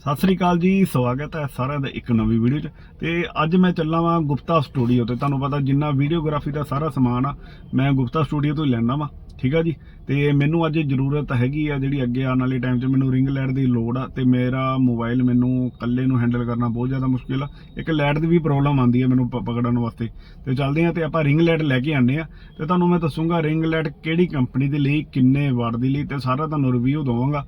ਸਤਿ ਸ੍ਰੀ ਅਕਾਲ ਜੀ, ਸਵਾਗਤ ਹੈ ਸਾਰਿਆਂ ਦਾ ਇੱਕ ਨਵੀਂ ਵੀਡੀਓ 'ਚ। ਤੇ ਅੱਜ ਮੈਂ ਚੱਲਾਂ ਵਾਂ ਗੁਪਤਾ ਸਟੂਡੀਓ ਤੇ। ਤੁਹਾਨੂੰ ਪਤਾ ਜਿੰਨਾ ਵੀਡੀਓਗ੍ਰਾਫੀ ਦਾ ਸਾਰਾ ਸਮਾਨ ਆ, ਮੈਂ ਗੁਪਤਾ ਸਟੂਡੀਓ ਤੋਂ ਹੀ ਲੈਣਾ ਵਾਂ, ਠੀਕ ਆ ਜੀ? ਤੇ ਮੈਨੂੰ ਅੱਜ ਜ਼ਰੂਰਤ ਹੈਗੀ ਆ ਜਿਹੜੀ ਅੱਗੇ ਆਉਣ ਵਾਲੇ ਟਾਈਮ 'ਚ ਮੈਨੂੰ ਰਿੰਗ ਲਾਈਟ ਦੀ ਲੋੜ ਆ ਤੇ ਮੇਰਾ ਮੋਬਾਈਲ ਮੈਨੂੰ ਇਕੱਲੇ ਨੂੰ ਹੈਂਡਲ ਕਰਨਾ ਬਹੁਤ ਜ਼ਿਆਦਾ ਮੁਸ਼ਕਿਲ ਆ। ਇੱਕ ਲਾਈਟ ਦੀ ਵੀ ਪ੍ਰੋਬਲਮ ਆਉਂਦੀ ਹੈ ਮੈਨੂੰ ਪਕੜਨ ਵਾਸਤੇ। ਤੇ ਚੱਲਦੇ ਆ ਤੇ ਆਪਾਂ ਰਿੰਗ ਲਾਈਟ ਲੈ ਕੇ ਆਉਂਦੇ ਆ। ਤੇ ਤੁਹਾਨੂੰ ਮੈਂ ਦੱਸੂਗਾ ਰਿੰਗ ਲਾਈਟ ਕਿਹੜੀ ਕੰਪਨੀ ਦੇ ਲਈ, ਕਿੰਨੇ ਵਾਟ ਦੇ ਲਈ, ਤੇ ਸਾਰਾ ਤੁਹਾਨੂੰ ਰਿਵਿਊ ਦਵਾਂਗਾ।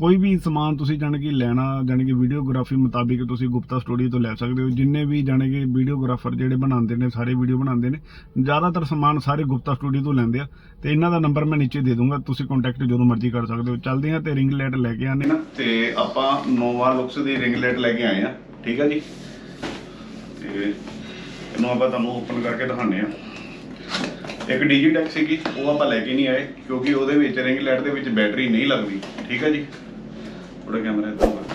ਕੋਈ ਵੀ ਸਮਾਨ ਤੁਸੀਂ ਜਾਣ ਕਿ ਲੈਣਾ, ਜਾਣੀ ਕਿ ਵੀਡੀਓਗ੍ਰਾਫੀ ਮੁਤਾਬਿਕ ਤੁਸੀਂ ਗੁਪਤਾ ਸਟੂਡੀਓ ਤੋਂ ਲੈ ਸਕਦੇ ਹੋ। ਜਿੰਨੇ ਵੀ ਜਾਣੀ ਕਿ ਵੀਡੀਓਗ੍ਰਾਫਰ ਜਿਹੜੇ ਬਣਾਉਂਦੇ ਨੇ, ਸਾਰੇ ਵੀਡੀਓ ਬਣਾਉਂਦੇ ਨੇ, ਜ਼ਿਆਦਾਤਰ ਸਮਾਨ ਸਾਰੇ ਗੁਪਤਾ ਸਟੂਡੀਓ ਤੋਂ ਲੈਂਦੇ ਆ। ਤੇ ਇਹਨਾਂ ਦਾ ਨੰਬਰ ਮੈਂ ਨੀਚੇ ਦੇ ਦੂੰਗਾ, ਤੁਸੀਂ ਕੰਟੈਕਟ ਜਦੋਂ ਮਰਜ਼ੀ ਕਰ ਸਕਦੇ ਹੋ। ਚੱਲਦੇ ਹਾਂ ਤੇ ਰਿੰਗ ਲਾਈਟ ਲੈ ਕੇ ਆਨੇ ਨਾ ਤੇ ਆਪਾਂ ਨੋਵਾ ਲੁਕਸ ਦੀ ਰਿੰਗ ਲਾਈਟ ਲੈ ਕੇ ਆਏ ਆ ਠੀਕ ਆ ਜੀ? ਤੇ ਇਹਨੂੰ ਆਪਾਂ ਤੁਹਾਨੂੰ ਓਪਨ ਕਰਕੇ ਦਿਖਾਉਂਦੇ ਆ ਇੱਕ ਡਿਜੀਟੈਕ ਸੀਗੀ, ਉਹ ਆਪਾਂ ਲੈ ਕੇ ਨਹੀਂ ਆਏ, ਕਿਉਂਕਿ ਉਹਦੇ ਵਿੱਚ ਰਿੰਗ ਲਾਈਟ ਦੇ ਵਿੱਚ ਬੈਟਰੀ ਨਹੀਂ ਲੱਗਦੀ, ਠੀਕ ਹੈ ਜੀ? ਥੋੜਾ ਕੈਮਰਾ ਇੱਧਰ ਕਰ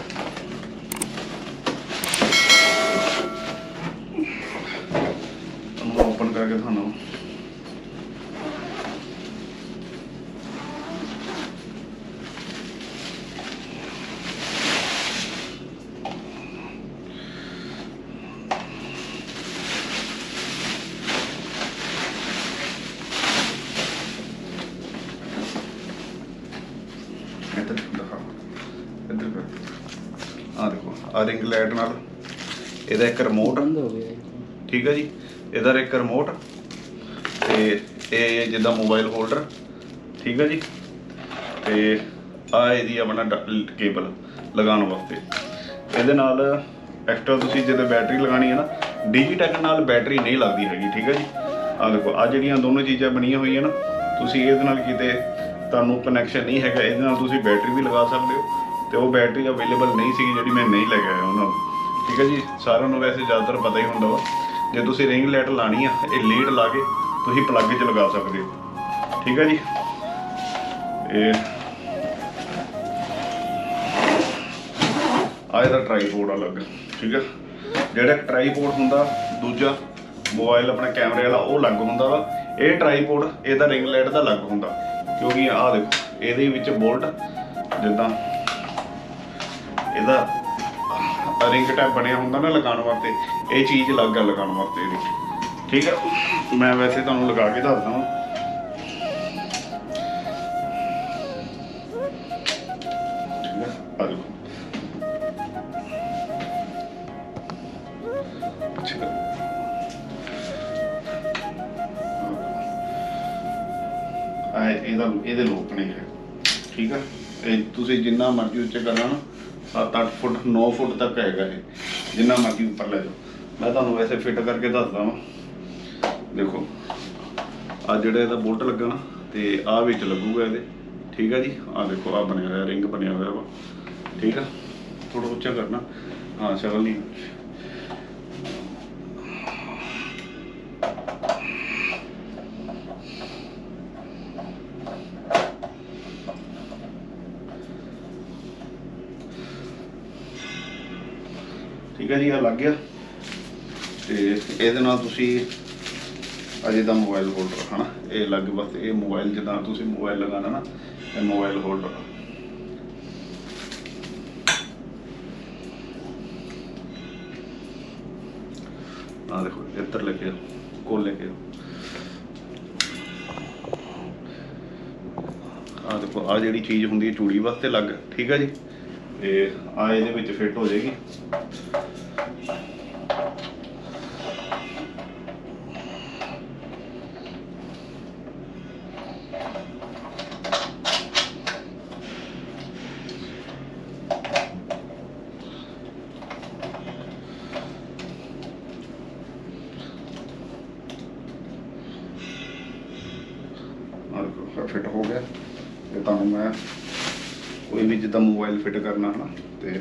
ਤੁਹਾਨੂੰ ਓਪਨ ਕਰਕੇ ਦਿਖਾਉਣਾ। ਇੱਧਰ ਦਿਖਾ ਆ ਦੇਖੋ ਆ ਰਿੰਗ ਲਾਈਟ ਨਾਲ। ਇਹਦਾ ਇੱਕ ਰਿਮੋਟ ਬੰਦ ਹੋ ਗਿਆ ਠੀਕ ਹੈ ਜੀ? ਇਹਦਾ ਇੱਕ ਰਿਮੋਟ ਤੇ ਇਹ ਜਿੱਦਾਂ ਮੋਬਾਈਲ ਹੋਲਡਰ ਠੀਕ ਹੈ ਜੀ? ਤੇ ਆ ਇਹਦੀ ਆਪਣਾ ਕੇਬਲ ਲਗਾਉਣ ਵਾਸਤੇ। ਇਹਦੇ ਨਾਲ ਐਕਸਟਰਾ ਤੁਸੀਂ ਜਦੋਂ ਬੈਟਰੀ ਲਗਾਣੀ ਹੈ ਨਾ ਡਿਜੀਟੈਕ ਨਾਲ ਬੈਟਰੀ ਨਹੀਂ ਲੱਗਦੀ ਹੈਗੀ ਠੀਕ ਹੈ ਜੀ? ਆ ਦੇਖੋ ਆ ਜਿਹੜੀਆਂ ਦੋਨੋਂ ਚੀਜ਼ਾਂ ਬਣੀਆਂ ਹੋਈਆਂ ਨਾ ਤੁਸੀਂ ਇਹਦੇ ਨਾਲ ਕਿਤੇ ਤੁਹਾਨੂੰ ਕਨੈਕਸ਼ਨ ਨਹੀਂ ਹੈਗਾ ਇਹਦੇ ਨਾਲ ਤੁਸੀਂ ਬੈਟਰੀ ਵੀ ਲਗਾ ਸਕਦੇ ਹੋ। ਤੇ ਉਹ ਬੈਟਰੀ ਅਵੇਲੇਬਲ ਨਹੀਂ ਸੀਗੀ ਜਿਹੜੀ ਮੈਂ ਨਹੀਂ ਲੈ ਕੇ ਆਇਆ ਉਹਨਾਂ ਨੂੰ। ਠੀਕ ਹੈ ਜੀ? ਸਾਰਿਆਂ ਨੂੰ ਵੈਸੇ ਜ਼ਿਆਦਾਤਰ ਪਤਾ ਹੀ ਹੁੰਦਾ ਵਾ। ਜੇ ਤੁਸੀਂ ਰਿੰਗ ਲਾਈਟ ਲਾਣੀ ਆ, ਇਹ ਲੀਡ ਲਾ ਕੇ ਤੁਸੀਂ ਪਲੱਗ 'ਚ ਲਗਾ ਸਕਦੇ ਹੋ। ਠੀਕ ਹੈ ਜੀ? ਇਹ ਆ ਇਹਦਾ ਟ੍ਰਾਈਪੋਡ ਅਲੱਗ। ਠੀਕ ਹੈ? ਜਿਹੜਾ ਟ੍ਰਾਈਪੋਡ ਹੁੰਦਾ, ਦੂਜਾ ਮੋਬਾਈਲ ਆਪਣਾ ਕੈਮਰੇ ਵਾਲਾ, ਉਹ ਅਲੱਗ ਹੁੰਦਾ ਵਾ। ਇਹ ਟ੍ਰਾਈਪੋਡ ਇਹਦਾ ਰਿੰਗ ਲਾਈਟ ਦਾ ਅਲੱਗ ਹੁੰਦਾ। ਕਿਉਂਕਿ ਆਹ ਦੇਖੋ, ਇਹਦੇ ਵਿੱਚ ਬੋਲਟ ਜਿੱਦਾਂ ਇਹਦਾ ਰਿੰਗ ਟੈਪ ਬਣਿਆ ਹੁੰਦਾ ਨਾ ਲਗਾਉਣ ਵਾਸਤੇ, ਇਹ ਚੀਜ਼ ਅਲੱਗ ਆ ਲਗਾਉਣ ਵਾਸਤੇ ਇਹਦੀ। ਠੀਕ ਹੈ ਮੈਂ ਵੈਸੇ ਤੁਹਾਨੂੰ ਲਗਾ ਕੇ ਦੱਸਦਾ ਹਾਂ ਇਹਦਾ ਇਹਦੇ ਲੋਕ ਨੇ ਇਹ ਠੀਕ ਆ? ਇਹ ਤੁਸੀਂ ਜਿੰਨਾ ਮਰਜ਼ੀ ਉੱਚੇ ਕਰਨਾ ਨਾ। 7-8 ਫੁੱਟ 9 ਫੁੱਟ ਤੱਕ ਹੈਗਾ ਇਹ। ਜਿੰਨਾ ਮਰਜ਼ੀ ਉੱਪਰ ਲੈ ਜਾਓ। ਮੈਂ ਤੁਹਾਨੂੰ ਵੈਸੇ ਫਿੱਟ ਕਰਕੇ ਦੱਸਦਾ ਵਾਂ। ਦੇਖੋ ਆ ਜਿਹੜਾ ਇਹਦਾ ਬੋਲਟ ਲੱਗਾ ਨਾ, ਤੇ ਆ ਵਿੱਚ ਲੱਗੂਗਾ ਇਹਦੇ। ਠੀਕ ਆ ਜੀ? ਆ ਦੇਖੋ ਆ ਬਣਿਆ ਹੋਇਆ ਰਿੰਗ ਬਣਿਆ ਹੋਇਆ ਵਾ। ਠੀਕ ਆ? ਥੋੜਾ ਉੱਚਾ ਕਰਨਾ। ਹਾਂ, ਸ਼ਕਲ ਨਹੀਂ ਠੀਕ ਹੈ ਜੀ ਆ ਲੱਗ ਗਿਆ। ਤੇ ਇਹਦੇ ਨਾਲ ਤੁਸੀਂ ਅਜੇ ਦਾ ਮੋਬਾਈਲ ਹੋਲਡਰ ਹਨਾ ਇਹ ਲੱਗ ਬਸ ਇਹ ਮੋਬਾਈਲ ਜਿੱਦਾਂ ਤੁਸੀਂ ਮੋਬਾਈਲ ਲਗਾਣਾ ਨਾ ਇਹ ਮੋਬਾਈਲ ਹੋਲਡਰ ਆ ਦੇਖੋ ਇੱਧਰ ਲੈ ਕੇ ਆਓ, ਕੋਲ ਲੈ ਕੇ ਆ ਦੇਖੋ ਆ ਜਿਹੜੀ ਚੀਜ਼ ਹੁੰਦੀ ਹੈ ਚੂੜੀ ਵਾਸਤੇ ਲੱਗ ਠੀਕ ਆ ਜੀ? ਤੇ ਆ ਇਹਦੇ ਵਿੱਚ ਫਿੱਟ ਹੋ ਜਾਏਗੀ ਆ ਦੇਖੋ ਫਿੱਟ ਹੋ ਗਿਆ ਤੇ ਤੁਹਾਨੂੰ ਮੈਂ ਕੋਈ ਵੀ ਜਿੱਦਾਂ ਮੋਬਾਈਲ ਫਿੱਟ ਕਰਨਾ ਹਨਾ ਤੇ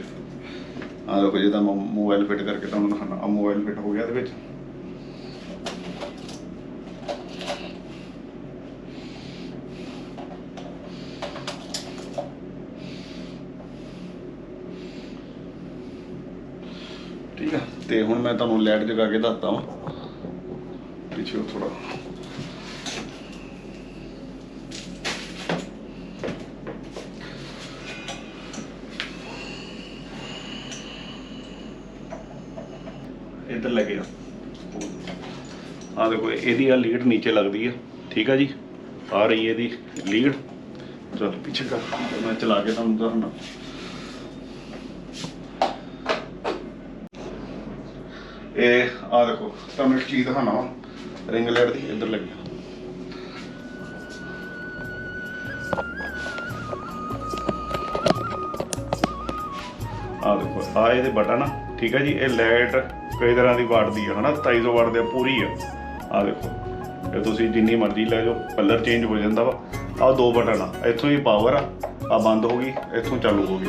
ਆ ਦੇਖੋ ਜਿੱਦਾਂ ਮੋਬਾਈਲ ਫਿੱਟ ਕਰਕੇ ਤੁਹਾਨੂੰ ਦਿਖਾਣਾ ਆ ਮੋਬਾਈਲ ਫਿੱਟ ਹੋ ਗਿਆ ਇਹਦੇ ਵਿੱਚ। ਠੀਕ ਆ, ਤੇ ਹੁਣ ਮੈਂ ਤੁਹਾਨੂੰ ਲਾਈਟ ਜਗਾ ਕੇ ਦੱਸਦਾ ਵਾਂ, ਪਿੱਛੇ ਥੋੜਾ ਇੱਧਰ ਲੈ ਕੇ ਆ ਆ ਦੇਖੋ, ਇਹਦੀ ਆ ਲੀਡ ਨੀਚੇ ਲੱਗਦੀ ਆ। ਠੀਕ ਆ ਜੀ? ਆ ਰਹੀ ਹੈ ਇਹਦੀ ਲੀਡ। ਚਲ, ਪਿੱਛੇ ਕਰ। ਤੇ ਮੈਂ ਚਲਾ ਕੇ ਤੁਹਾਨੂੰ ਦੱਸਣਾ ਇਹ ਆ ਦੇਖੋ, ਤੁਹਾਨੂੰ ਇੱਕ ਚੀਜ਼ ਦਿਖਾਣਾ ਵਾ। ਰਿੰਗ ਲਾਈਟ ਦੀ, ਇੱਧਰ ਲੱਗੀ ਆ। ਦੇਖੋ ਆ ਇਹਦੇ ਬਟਨ ਠੀਕ ਹੈ ਜੀ? ਇਹ ਲਾਈਟ ਕਈ ਤਰ੍ਹਾਂ ਦੀ ਵਾਟ ਦੀ ਹਨਾ? 2700 ਵਾਟ ਦੇ ਪੂਰੀ ਆ। ਆ ਦੇਖੋ। ਇਹ ਤੁਸੀਂ ਜਿੰਨੀ ਮਰਜ਼ੀ ਲੈ ਜਾਓ ਕਲਰ ਚੇਂਜ ਹੋ ਜਾਂਦਾ ਵਾ। ਆ ਦੋ ਬਟਨ ਆ, ਇੱਥੋਂ ਹੀ ਪਾਵਰ ਆ ਆ ਬੰਦ ਹੋ ਗਈ, ਇੱਥੋਂ ਚਾਲੂ ਹੋ ਗਈ।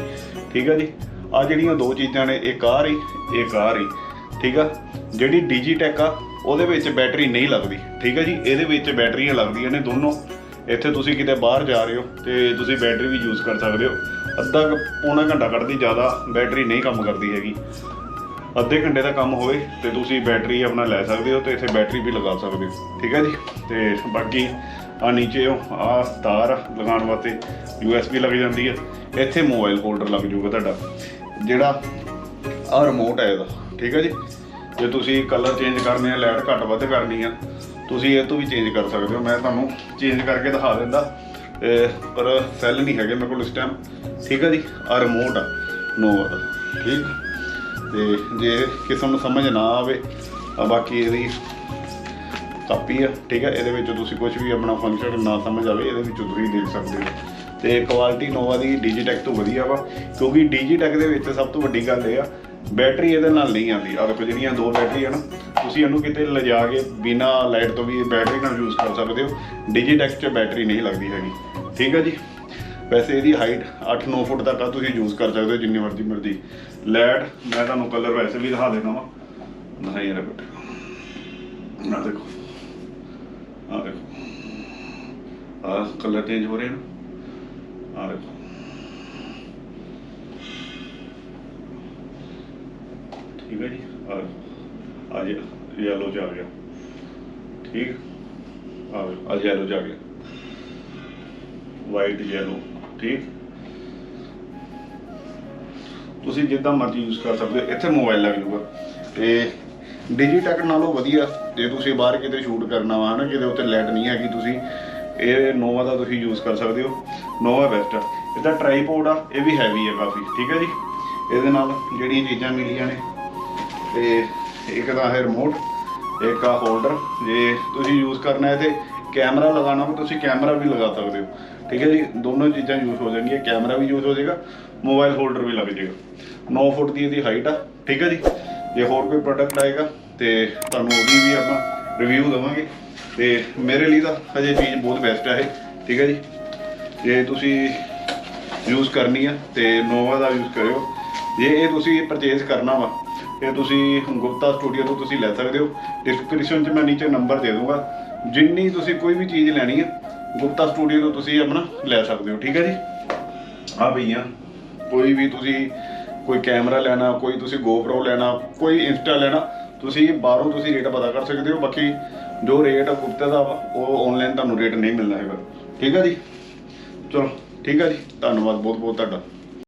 ਠੀਕ ਆ ਜੀ? ਆ ਜਿਹੜੀਆਂ ਦੋ ਚੀਜ਼ਾਂ ਨੇ, ਇੱਕ ਆ ਰਹੀ, ਇੱਕ ਆ ਰਹੀ। ਠੀਕ ਆ? ਜਿਹੜੀ ਡੀਜੀਟੈਕ ਆ, ਉਹਦੇ ਵਿੱਚ ਬੈਟਰੀ ਨਹੀਂ ਲੱਗਦੀ। ਠੀਕ ਆ ਜੀ? ਇਹਦੇ ਵਿੱਚ ਬੈਟਰੀਆਂ ਲੱਗਦੀਆਂ ਨੇ ਦੋਨੋਂ। ਇੱਥੇ ਤੁਸੀਂ ਕਿਤੇ ਬਾਹਰ ਜਾ ਰਹੇ ਹੋ ਤੇ ਤੁਸੀਂ ਬੈਟਰੀ ਵੀ ਯੂਜ਼ ਕਰ ਸਕਦੇ ਹੋ। ਅੱਧਾ ਪੌਣਾ ਘੰਟਾ ਕੱਢਦੀ, ਜ਼ਿਆਦਾ ਬੈਟਰੀ ਨਹੀਂ ਕੰਮ ਕਰਦੀ ਹੈਗੀ। ਅੱਧੇ ਘੰਟੇ ਦਾ ਕੰਮ ਹੋਵੇ ਤੇ ਤੁਸੀਂ ਬੈਟਰੀ ਆਪਣਾ ਲੈ ਸਕਦੇ ਹੋ ਤੇ ਇੱਥੇ ਬੈਟਰੀ ਵੀ ਲਗਾ ਸਕਦੇ ਹੋ। ਠੀਕ ਹੈ ਜੀ? ਤੇ ਬਾਕੀ ਆ ਨੀਚੇ ਆ ਤਾਰ ਲਗਾਉਣ ਵਾਸਤੇ USB ਲੱਗ ਜਾਂਦੀ ਹੈ। ਇੱਥੇ ਮੋਬਾਈਲ ਹੋਲਡਰ ਲੱਗ ਜੂਗਾ ਤੁਹਾਡਾ, ਜਿਹੜਾ ਆ ਰਿਮੋਟ ਹੈ ਇਹਦਾ। ਠੀਕ ਹੈ ਜੀ? ਜੇ ਤੁਸੀਂ ਕਲਰ ਚੇਂਜ ਕਰਨੇ ਆ ਲਾਈਟ ਘੱਟ ਵੱਧ ਕਰਨੀ ਆ, ਤੁਸੀਂ ਇਹ ਤੋਂ ਵੀ ਚੇਂਜ ਕਰ ਸਕਦੇ ਹੋ। ਮੈਂ ਤੁਹਾਨੂੰ ਚੇਂਜ ਕਰਕੇ ਦਿਖਾ ਦਿੰਦਾ ਇਹ ਪਰ ਸੈੱਲ ਨਹੀਂ ਹੈਗੇ ਮੇਰੇ ਕੋਲ ਇਸ ਟਾਈਮ ਠੀਕ ਹੈ ਜੀ? ਆ ਰਿਮੋਟ ਆ, ਨੋਵਾ ਦਾ। ਠੀਕ? ਤੇ ਜੇ ਕਿਸੇ ਨੂੰ ਸਮਝ ਨਾ ਆਵੇ ਬਾਕੀ ਇਹਦੀ ਕਾਪੀ ਆ, ਠੀਕ ਹੈ ਇਹਦੇ ਵਿੱਚ ਤੁਸੀਂ ਕੁਝ ਵੀ ਆਪਣਾ ਫੰਕਸ਼ਨ ਨਾ ਸਮਝ ਆਵੇ, ਇਹਦੇ ਵਿੱਚ ਤੁਸੀਂ ਦੇਖ ਸਕਦੇ ਹੋ। ਤੇ ਕੁਆਲਿਟੀ ਨੋਵਾ ਦੀ ਡਿਜੀਟੈਕ ਤੋਂ ਵਧੀਆ ਵਾ, ਕਿਉਂਕਿ ਡਿਜੀਟੈਕ ਦੇ ਵਿੱਚ ਸਭ ਤੋਂ ਵੱਡੀ ਗੱਲ ਇਹ ਆ ਬੈਟਰੀ ਇਹਦੇ ਨਾਲ ਨਹੀਂ ਆਉਂਦੀ। ਆ ਦੇਖੋ ਜਿਹੜੀਆਂ ਦੋ ਬੈਟਰੀ ਆ ਨਾ, ਤੁਸੀਂ ਇਹਨੂੰ ਕਿਤੇ ਲਿਜਾ ਕੇ ਬਿਨਾ ਲਾਈਟ ਤੋਂ ਵੀ ਬੈਟਰੀ ਨਾਲ ਯੂਜ਼ ਕਰ ਸਕਦੇ ਹੋ। ਡਿਜੀਟੈਕ 'ਚ ਬੈਟਰੀ ਨਹੀਂ ਲੱਗਦੀ ਹੈਗੀ। ਠੀਕ ਆ ਜੀ? ਵੈਸੇ ਇਹਦੀ ਹਾਈਟ 8-9 ਫੁੱਟ ਤੱਕ ਆ, ਤੁਸੀਂ ਯੂਜ਼ ਕਰ ਸਕਦੇ ਹੋ ਜਿੰਨੀ ਮਰਜ਼ੀ ਮਰਜ਼ੀ। ਲੈਟ ਮੈਂ ਤੁਹਾਨੂੰ ਕਲਰ ਵੈਸੇ ਵੀ ਦਿਖਾ ਦੇਣਾ ਵਾ। ਦਿਖਾਈ ਯਾਰ ਬੇਟਾ ਆ ਦੇਖੋ। ਆ ਦੇਖੋ। ਆ ਕਲਰ ਚੇਂਜ ਹੋ ਰਹੇ ਨੇ। ਆ ਦੇਖੋ। ਠੀਕ ਹੈ ਜੀ। ਆ ਆ ਜੀ ਯੈਲੋ ਚ ਆ ਗਿਆ। ਠੀਕ। ਆ ਆ ਯੈਲੋ ਚ ਆ ਗਿਆ। ਵਾਈਟ ਯੈਲੋ ਠੀਕ। ਤੁਸੀਂ ਜਿੱਦਾਂ ਮਰਜ਼ੀ ਯੂਜ਼ ਕਰ ਸਕਦੇ ਹੋ। ਇੱਥੇ ਮੋਬਾਈਲ ਲੱਗ ਜੂਗਾ। ਤੇ ਡਿਜੀਟੈਕ ਨਾਲੋਂ ਵਧੀਆ, ਜੇ ਤੁਸੀਂ ਬਾਹਰ ਕਿਤੇ ਸ਼ੂਟ ਕਰਨਾ ਵਾ ਨਾ, ਕਿਤੇ ਉੱਤੇ ਲੈਟ ਨਹੀਂ ਹੈਗੀ ਤੁਸੀਂ, ਇਹ ਨੋਵਾ ਦਾ ਤੁਸੀਂ ਯੂਜ਼ ਕਰ ਸਕਦੇ ਹੋ। ਨੋਵਾ ਬੈਸਟ ਆ ਇਹਦਾ ਟ੍ਰਾਈਪੋਡ ਆ, ਇਹ ਵੀ ਹੈਵੀ ਆ ਕਾਫੀ, ਠੀਕ ਹੈ ਜੀ? ਇਹਦੇ ਨਾਲ ਜਿਹੜੀਆਂ ਚੀਜ਼ਾਂ ਮਿਲੀਆਂ ਨੇ, ਤੇ ਇੱਕ ਤਾਂ ਹੈ ਰਿਮੋਟ ਇੱਕ ਆ ਹੋਲਡਰ ਜੇ ਤੁਸੀਂ ਯੂਜ਼ ਕਰਨਾ ਹੈ ਤੇ ਕੈਮਰਾ ਲਗਾਉਣਾ ਹੋ ਤੁਸੀਂ ਕੈਮਰਾ ਵੀ ਲਗਾ ਸਕਦੇ ਹੋ। ਠੀਕ ਹੈ ਜੀ? ਦੋਨੋਂ ਚੀਜ਼ਾਂ ਯੂਜ਼ ਹੋ ਜਾਣਗੀਆਂ, ਕੈਮਰਾ ਵੀ ਯੂਜ਼ ਹੋ ਜਾਏਗਾ ਮੋਬਾਈਲ ਹੋਲਡਰ ਵੀ ਲੱਗ ਜਾਏਗਾ। 9 ਫੁੱਟ ਦੀ ਇਹਦੀ ਹਾਈਟ ਆ, ਠੀਕ ਹੈ ਜੀ? ਜੇ ਹੋਰ ਕੋਈ ਪ੍ਰੋਡਕਟ ਆਏਗਾ, ਤੇ ਤੁਹਾਨੂੰ ਉਹਦੀ ਵੀ ਆਪਾਂ ਰਿਵਿਊ ਦੇਵਾਂਗੇ। ਤੇ ਮੇਰੇ ਲਈ ਤਾਂ ਹਜੇ ਚੀਜ਼ ਬਹੁਤ ਬੈਸਟ ਆ ਇਹ, ਠੀਕ ਹੈ ਜੀ? ਜੇ ਤੁਸੀਂ ਯੂਜ਼ ਕਰਨੀ ਆ, ਤੇ ਨੋਵਾ ਦਾ ਯੂਜ਼ ਕਰਿਓ। ਜੇ ਇਹ ਤੁਸੀਂ ਪਰਚੇਸ ਕਰਨਾ ਵਾ ਇਹ ਤੁਸੀਂ ਗੁਪਤਾ ਸਟੂਡੀਓ ਤੋਂ ਤੁਸੀਂ ਲੈ ਸਕਦੇ ਹੋ। ਡਿਸਕ੍ਰਿਪਸ਼ਨ 'ਚ ਮੈਂ ਨੀਚੇ ਨੰਬਰ ਦੇ ਦੂੰਗਾ। ਜਿੰਨੀ ਤੁਸੀਂ ਕੋਈ ਵੀ ਚੀਜ਼ ਲੈਣੀ ਹੈ ਗੁਪਤਾ ਸਟੂਡੀਓ ਤੋਂ ਤੁਸੀਂ ਆਪਣਾ ਲੈ ਸਕਦੇ ਹੋ ਠੀਕ ਹੈ ਜੀ? ਆ ਭਈਆ ਕੋਈ ਵੀ ਤੁਸੀਂ ਕੋਈ ਕੈਮਰਾ ਲੈਣਾ ਕੋਈ ਤੁਸੀਂ GoPro ਲੈਣਾ ਕੋਈ ਇੰਸਟਾ ਲੈਣਾ ਤੁਸੀਂ ਬਾਹਰੋਂ ਤੁਸੀਂ ਰੇਟ ਪਤਾ ਕਰ ਸਕਦੇ ਹੋ ਬਾਕੀ ਜੋ ਰੇਟ ਗੁਪਤਾ ਦਾ ਵਾ, ਉਹ ਆਨਲਾਈਨ ਤੁਹਾਨੂੰ ਰੇਟ ਨਹੀਂ ਮਿਲਣਾ ਹੈਗਾ ਠੀਕ ਹੈ ਜੀ? ਚਲੋ ਠੀਕ ਹੈ ਜੀ ਧੰਨਵਾਦ ਬਹੁਤ ਬਹੁਤ ਤੁਹਾਡਾ।